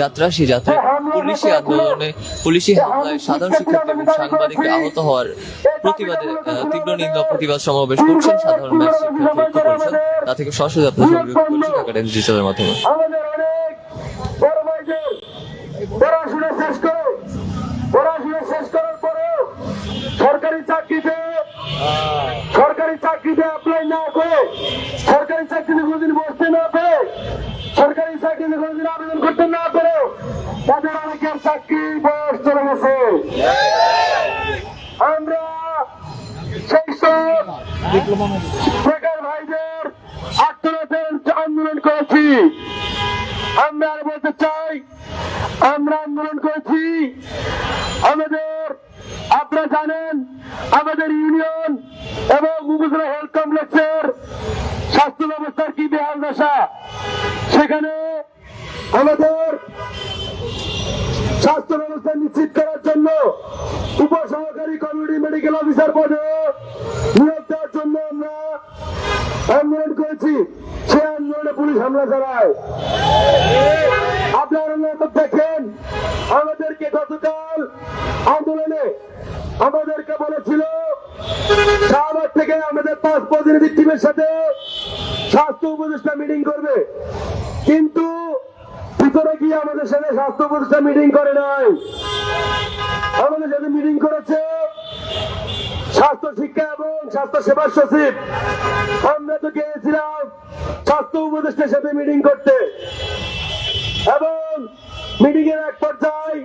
যাত্রা সেই যাত্রায় পুলিশি আন্দোলনে পুলিশি হামলায় সাধারণ শিক্ষার্থী এবং সাংবাদিক আহত হওয়ার প্রতিবাদে তীব্র নিন্দা প্রতিবাদ সমাবেশ করছেন সাধারণ ম্যাচ শিক্ষার্থী ঐক্য পরিষদ। তা থেকে সরাসরি আপনার সংযোগ করছি ঢাকা টাইমস ডিজিটালের মাধ্যমে। আমাদের অনেক বড় ভাইদের পড়াশোনা শেষ করে পড়াশোনা শেষ করার পরেও সরকারি চাকরিতে সরকারি চাকরিতে অ্যাপ্লাই না করে সরকারি চাকরিতে কোনোদিন আমরা আন্দোলন করেছি। আমরা আর বলতে চাই, আমরা আন্দোলন করেছি। আমাদের, আপনারা জানেন, আমাদের ইউনিয়ন এবং উপজেলা হেলথ কমপ্লেক্সের স্বাস্থ্য ব্যবস্থার কি বেহাল দশা? সেখানে আমাদের স্বাস্থ্য ব্যবস্থা নিশ্চিত করার জন্য উপসহকারী কমিউনিটি মেডিকেল অফিসার পদে নিয়োগ দেওয়ার জন্য আমরা আন্দোলন করেছি। সে আন্দোলনে পুলিশ হামলা চালায়। আপনারা দেখেন আমাদেরকে গতকাল আন্দোলনে আমাদেরকে বলেছিল, শাহবাগ থেকে আমাদের পাঁচ প্রতিনিধি টিমের সাথে স্বাস্থ্য উপদেষ্টা মিটিং করবে। কিন্তু ভিতরে গিয়ে আমাদের সাথে স্বাস্থ্য উপদেষ্টা মিটিং করে নাই। আমাদের সাথে মিটিং করেছে স্বাস্থ্য শিক্ষা এবং স্বাস্থ্য সেবা সচিব। আমরা তো গিয়েছিলাম স্বাস্থ্য উপদেষ্টার সাথে মিটিং করতে। এবং মিটিং এর এক পর্যায়ে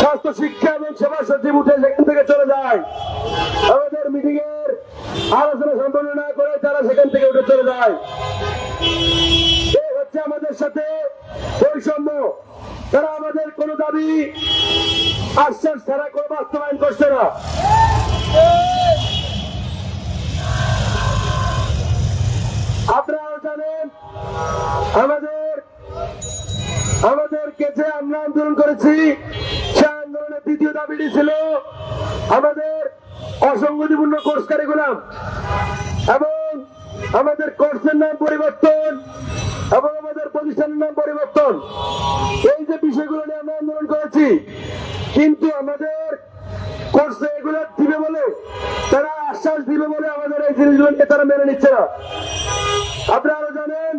স্বাস্থ্য শিক্ষা এবং সেবা সচিব উঠে সেখান থেকে চলে যায়। আমাদের মিটিং এর আলোচনা সম্পন্ন না করে তারা সেখান থেকে উঠে চলে যায়। হচ্ছে আমাদের সাথে বৈষম্য তারা আমাদের কোনো দাবি আশ্বাস ছাড়া কোনো বাস্তবায়ন করছে না। আপনারাও জানেন, আমাদের, আমাদেরকে যে আমরা আন্দোলন করেছি, সে আন্দোলনের দ্বিতীয় দাবিটি ছিল আমাদের অসংগতিপূর্ণ কোর্স কারিকুলাম এবং আমাদের কোর্সের নাম পরিবর্তন এবং আমাদের প্রতিষ্ঠানের নাম পরিবর্তন। এই যে বিষয়গুলো নিয়ে আমরা আন্দোলন করেছি, কিন্তু আমাদের কোর্সে এগুলো দিবে বলে, তারা আশ্বাস দিবে বলে আমাদের এই জিনিসগুলোকে তারা মেনে নিচ্ছে না। আপনারা জানেন,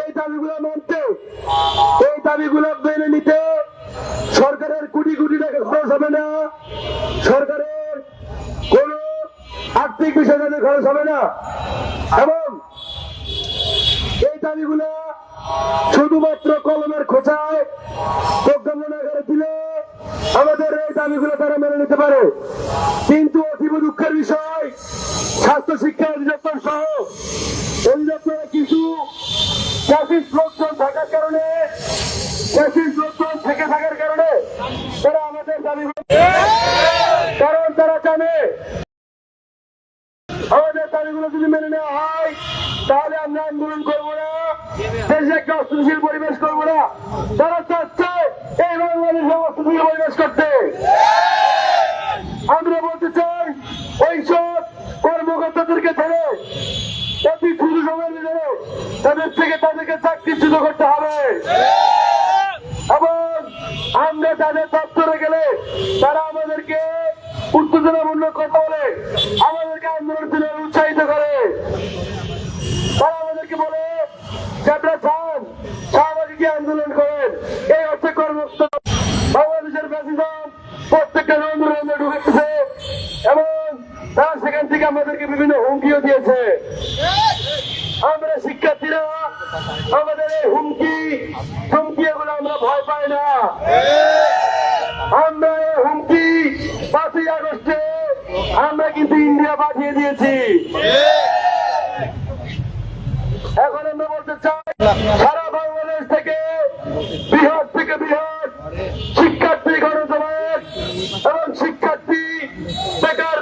এই দাবিগুলো মানতে, এই দাবিগুলো মেনে নিতে সরকারের কোটি কোটি টাকা খরচ হবে না। সরকারের কোন আর্থিক বিষয় খরচ হবে না। এবং দাবিগুলো শুধুমাত্র কলমের খোঁচায় প্রজ্ঞাপন আকারে দিলে আমাদের এই দাবিগুলো তারা মেনে নিতে পারে। কিন্তু অতীব দুঃখের বিষয়, স্বাস্থ্য শিক্ষা অধিদপ্তর সহ অধিদপ্তরে কিছু চাষিস লোকজন থাকার কারণে চাষিস লোকজন থেকে থাকার কারণে তারা আমাদের দাবি কারণ তারা জানে। আমাদের দাবিগুলো যদি মেনে নেওয়া হয় তাহলে আমরা আন্দোলন করব না। দেশে একটা অস্থিতিশীল পরিবেশ করব না। তারা চাচ্ছে এই বাংলাদেশে অস্থিতিশীল পরিবেশ করতে। আমরা বলতে চাই ওইসব কর্মকর্তাদেরকে ধরে, অতি দ্রুত সময়ের ভিতরে তাদের থেকে তাদেরকে চাকরিচ্যুত করতে হবে। এবং আমরা তাদের দপ্তরে গেলে তারা আমাদেরকে উত্তেজনামূলক কথা বলে থেকে আমাদেরকে বিভিন্ন হুমকিও দিয়েছে। আমরা শিক্ষার্থীরা, আমাদের এই হুমকি হুমকি এগুলো আমরা ভয় পাই না। আমরা এই হুমকি পাঁচই আগস্টে আমরা কিন্তু ইন্ডিয়া পাঠিয়ে দিয়েছি। এখন আমরা বলতে চাই, সারা বাংলাদেশ থেকে, বিহার থেকে বিহার, শিক্ষার্থী গণজমায়েত এবং শিক্ষার্থী বেকার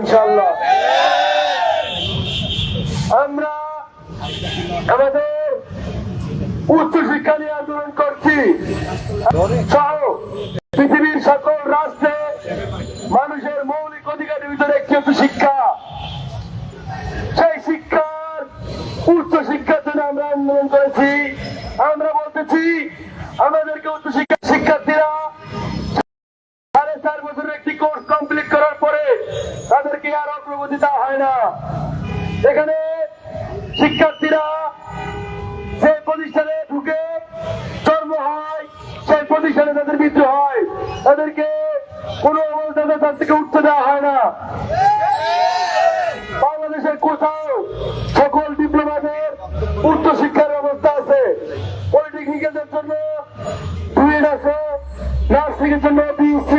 ইনশাল্লাহ আমরা আমাদের উচ্চ শিক্ষা নিয়ে আন্দোলন করছি। পৃথিবীর সকল রাষ্ট্রে মানুষের মৌলিক অধিকারের ভিতরে একটি হচ্ছে শিক্ষা। সেই শিক্ষার উচ্চ শিক্ষার জন্য আমরা আন্দোলন করেছি। আমরা বলতেছি আর অগ্রগতি দেওয়া হয় না। এখানে শিক্ষার্থীরা যে প্রতিষ্ঠানে ঢুকে জন্ম হয়, সেই প্রতিষ্ঠানে তাদের মৃত্যু হয়। তাদেরকে কোনো অবস্থাতে তার থেকে উঠতে দেওয়া হয় না। বাংলাদেশের কোথাও সকল ডিপ্লোমাদের উচ্চ শিক্ষার ব্যবস্থা আছে। পলিটেকনিক্যালদের জন্য টুয়েট আছে নার্সিং এর জন্য বিএসসি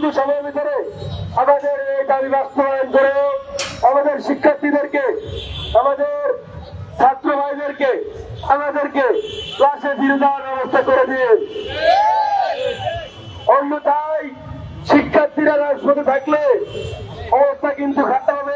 দ্রুত সময়ের ভিতরে আমাদের এই দাবি বাস্তবায়ন করে আমাদের শিক্ষার্থীদেরকে, আমাদের ছাত্র ভাইদেরকে, আমাদেরকে ক্লাসে ফিরে যাওয়ার ব্যবস্থা করে দিয়ে অন্যথায় শিক্ষার্থীরা রাজপথে থাকলে অবস্থা কিন্তু খারাপ হবে।